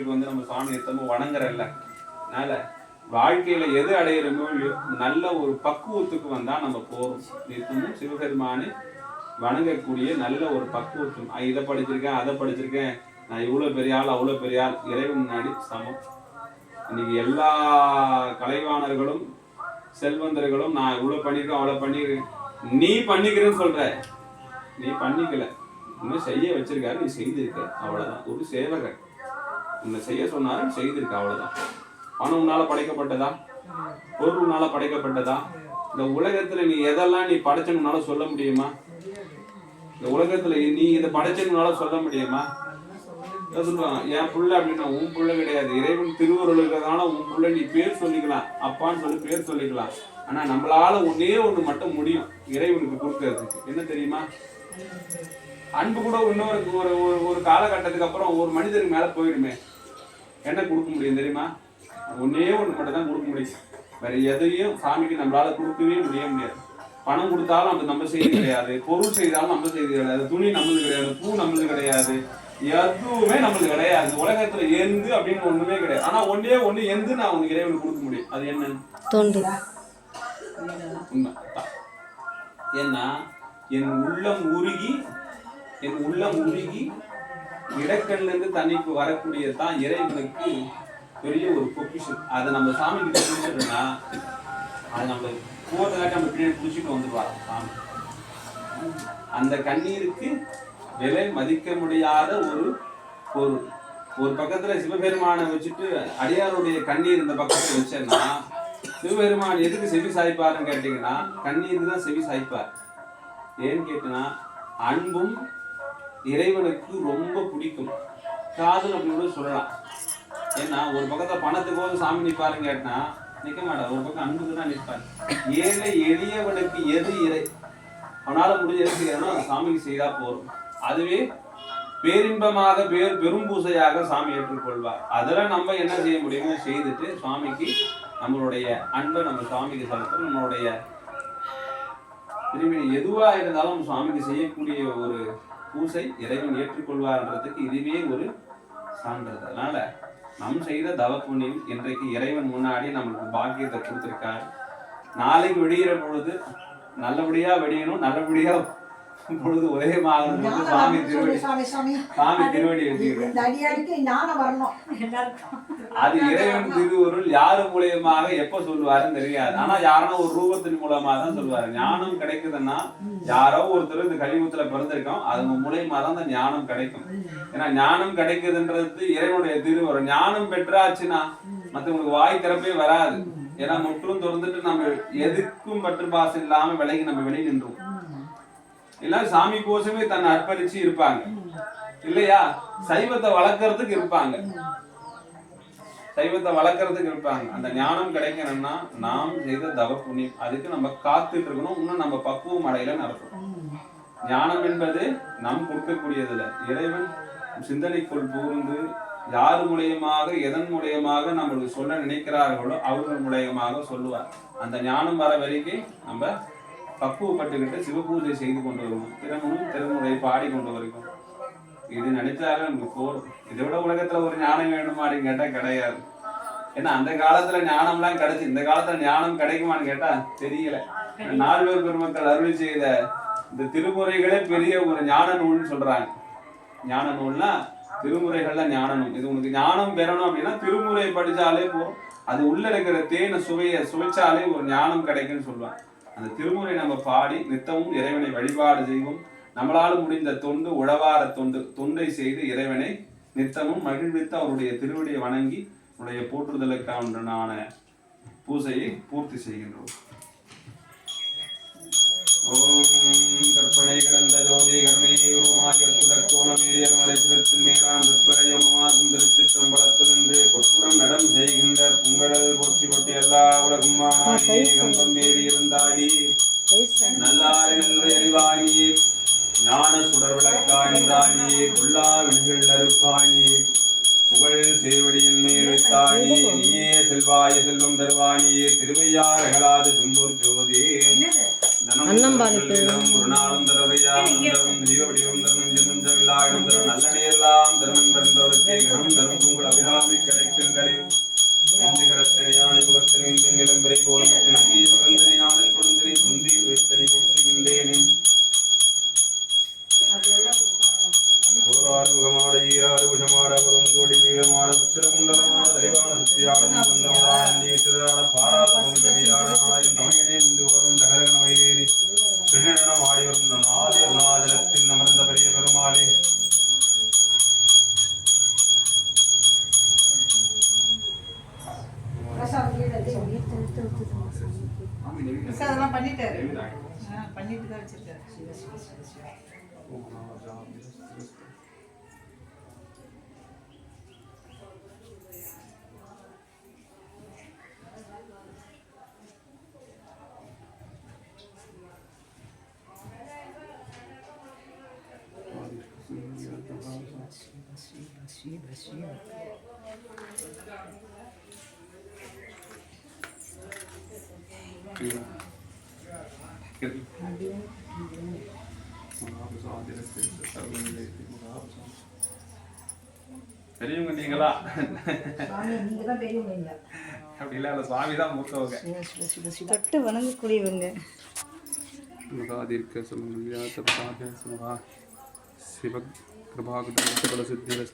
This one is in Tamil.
கோவிலுக்கு வந்து நம்ம சாமி நித்தமும் வணங்குறல்ல. அதனால வாழ்க்கையில எது அடையிறமோ நல்ல ஒரு பக்குவத்துக்கு வந்தா நம்ம போறோம். நித்தமும் சிவபெருமானை வணங்கக்கூடிய நல்ல ஒரு பக்குவத்தும். இதை படிச்சிருக்கேன் அதை படிச்சிருக்கேன். நான் இவ்வளவு பெரிய ஆள் அவ்வளவு பெரிய ஆள். இறைவன் முன்னாடி சமம். இன்னைக்கு எல்லா கலைவாணர்களும் செல்வந்தர்களும் நான் இவ்வளவு பண்ணியிருக்கேன் அவ்வளவு பண்ணியிருக்கேன். நீ பண்ணிக்கிறேன்னு சொல்ற. நீ பண்ணிக்கல. இன்னும் செய்ய வச்சிருக்காரு நீ செய்திருக்க. அவ்வளவுதான். ஒரு சேவகன் உன்னை செய்ய சொன்னாரு செய்திருக்கு அவ்வளவுதான். பணம் உன்னால படைக்கப்பட்டதா? பொருள் உன்னால படைக்கப்பட்டதா? இந்த உலகத்துல நீ எதெல்லாம் நீ படைச்சனுனால சொல்ல முடியுமா? இந்த உலகத்துல நீ இதை படைச்சனுனால சொல்ல முடியுமா? சொல்லுவாங்க என் புள்ள அப்படின்னா உன் புள்ள கிடையாது. இறைவன் திருவருள் உன் புள்ள நீ பேர் சொல்லிக்கலாம். அப்பான்னு சொல்லி பேர் சொல்லிக்கலாம். ஆனா நம்மளால ஒன்னே ஒண்ணு மட்டும் முடியும் இறைவனுக்கு கொடுக்கறதுக்கு. என்ன தெரியுமா? அன்பு கூட இன்னொரு ஒரு ஒரு ஒரு காலகட்டத்துக்கு அப்புறம் ஒரு மனிதனுக்கு மேல போயிடுமே. என்ன கொடுக்க முடியும் தெரியுமா? ஒன்னே ஒண்ணு மட்டும் தான் கொடுக்க முடியும். வேற எதையும் சாமிக்கு நம்மளால கொடுக்கவே முடிய முடியாது. பணம் கொடுத்தாலும் அது நம்ம செய்தி கிடையாது. பொருள் செய்தாலும் நம்ம செய்தி கிடையாது. துணி நம்மளுது கிடையாது. பூ நம்மளுது கிடையாது. எதுவுமே நம்மளுக்கு கிடையாது. உலகத்துல எந்து அப்படின்னு ஒண்ணுமே கிடையாது. ஆனா ஒன்னே ஒண்ணு எந்து நான் உனக்கு இறைவனுக்கு கொடுக்க முடியும். அது என்ன? தொண்டு. உண்மை. தான். ஏன்னா என் உள்ளம் உருகி என் உள்ளம் உருகி இடக்கண்ல இருந்து தண்ணிக்கு வரக்கூடியது தான் இறைவனுக்கு பெரிய ஒரு பொக்கிஷம். அதை நம்ம சாமி கிட்ட கொடுத்துட்டோம்னா அது நம்ம போறதுக்காக நம்ம பின்னாடி பிடிச்சிட்டு வந்துடுவார் சாமி. அந்த கண்ணீருக்கு விலை மதிக்க முடியாத ஒரு பொருள் ஒரு பக்கத்துல சிவபெருமானை வச்சுட்டு அடியாருடைய கண்ணீர் இந்த பக்கத்துல வச்சேன்னா சிவபெருமான் எதுக்கு செவி சாய்ப்பாருன்னு கேட்டீங்கன்னா கண்ணீர் தான் செவி சாய்ப்பார். ஏன்னு கேட்டீங்கன்னா அன்பும் இறைவனுக்கு ரொம்ப பிடிக்கும். காதல் அப்படின்னு கூட சொல்லலாம். ஏன்னா ஒரு பக்கத்துல பணத்துக்கு சாமி நிப்பாருன்னு கேட்டா நிற்க மாட்டார் ஒரு பக்கம் அன்புக்கு தான் நிற்பார் ஏழை எளியவனுக்கு எது இறை? அவனால முடிஞ்ச எது சாமிக்கு செய்தா போதும். அதுவே பேரின்பமாக பேர் பெரும் பூசையாக சாமி ஏற்றுக்கொள்வார். அதெல்லாம் நம்ம என்ன செய்ய முடியுமோ செய்துட்டு சுவாமிக்கு நம்மளுடைய அன்பை நம்ம சுவாமிக்கு செலுத்தணும். நம்மளுடைய திரும்பி எதுவா இருந்தாலும் சுவாமிக்கு செய்யக்கூடிய ஒரு பூசை இறைவன் ஏற்றுக்கொள்வார்ன்றதுக்கு இதுவே ஒரு சான்று அதனால நம் செய்த தவ புண்ணியம் இன்றைக்கு இறைவன் முன்னாடி நம்மளுக்கு பாக்கியத்தை கொடுத்திருக்காரு. நாளைக்கு வெடிகிற பொழுது நல்லபடியா விடியணும் நல்லபடியா பொழுது ஒரே மாகணும் சுவாமி திருவடி சாமி சாமி சாமி திருவடி அது இறைவன் திருவருள் யாரு மூலியமாக எப்ப சொல்லுவாருன்னு தெரியாது ஆனா யாரோ ஒரு ரூபத்தின் மூலமா தான் சொல்லுவாரு ஞானம் கிடைக்குதுன்னா யாரோ ஒருத்தர் இந்த கலியுகத்துல பிறந்திருக்கோம் அது மூலியமா தான் அந்த ஞானம் கிடைக்கும் ஏன்னா ஞானம் கிடைக்குதுன்றது இறைவனுடைய திருவருள் ஞானம் பெற்றாச்சுன்னா மத்தவங்களுக்கு வாய் திறப்பே வராது ஏன்னா முற்றும் திறந்துட்டு நம்ம எதுக்கும் பற்று பாசம் இல்லாம விலகி நம்ம வெளியே நின்றோம் எல்லாம் சாமி கோசமே தன்னை அர்ப்பணிச்சு இருப்பாங்க. இல்லையா? சைவத்தை வளர்க்கறதுக்கு இருப்பாங்க. சைவத்தை வளர்க்கறதுக்கு இருப்பாங்க. அந்த ஞானம் கிடைக்கணும்னா நாம் செய்த தவ புண்ணியம். அதுக்கு நம்ம காத்துட்டு இருக்கணும். இன்னும் நம்ம பக்குவம் அடையில நடக்கும் ஞானம் என்பது நாம் கொடுக்கக்கூடியதில்ல இறைவன் சிந்தனைக்குள் புகுந்து யார் மூலியமாக எதன் மூலியமாக நம்மளுக்கு சொல்ல நினைக்கிறார்களோ அவர்கள் மூலியமாக சொல்லுவார். அந்த ஞானம் வர வரைக்கும் நம்ம பக்குவப்பட்டுக்கிட்டு சிவபூஜை செய்து கொண்டு வருவோம் திருமணம் திருமுறை பாடி கொண்டு வருவோம் இது நினைச்சாலே நமக்கு போதும். இதை விட உலகத்துல ஒரு ஞானம் வேணுமா அப்படின்னு கேட்டா கிடையாது. ஏன்னா அந்த காலத்துல ஞானம்லாம் கிடைச்சு இந்த காலத்துல ஞானம் கிடைக்குமான்னு கேட்டா தெரியல. நால்வர் பெருமக்கள் அருள் செய்த இந்த திருமுறைகளே பெரிய ஒரு ஞான நூல்னு சொல்றாங்க. ஞான நூல்னா திருமுறைகள்ல ஞான நூல். இது உனக்கு ஞானம் பெறணும் அப்படின்னா திருமுறை படிச்சாலே போதும். அது உள்ள இருக்கிற தேனை சுவையை சுவைச்சாலே ஒரு ஞானம் கிடைக்கும்னு சொல்லுவாங்க. அந்த திருமுறை நம்ம பாடி நித்தமும் இறைவனை வழிபாடு செய்வோம். நம்மளால முடிந்த தொண்டு உழவார தொண்டு தொண்டை செய்து இறைவனை நித்தமும் மகிழ்வித்து அவருடைய திருவடியை வணங்கி உடைய போற்றுதலுக்கான பூசையை பூர்த்தி செய்கின்றோம். ஓம் கற்பனை கிடந்த ஜோதி கர்மை உருமாய் புதற்கோணம் ஏறியமலை விளக்காணிந்தானியே கொல்லா விண்கள் அறுப்பாணியே புகழ் சேவடியின் மேல் வைத்தாணியே நீயே செல்வாய செல்வம் தருவாணியே திருவையார் அகலாது துன்பூர் ஜோதி. தனம் பண்ணிட்டாரு. பண்ணிட்டு தான் வச்சிருக்காரு. சிவ சிவ சிவ சிவ ஓம் நமோ ஜாதி சிவ சிவ சிவ பெரியவங்க நீங்களா? அப்படி இல்ல அந்த சுவாமி தான் மூத்தவங்க. தொட்டு வணங்கக்கூடியவங்க. மகாதீர்க்க சொல்லுங்க சிவ கிருபாகட சித்திரஸ்து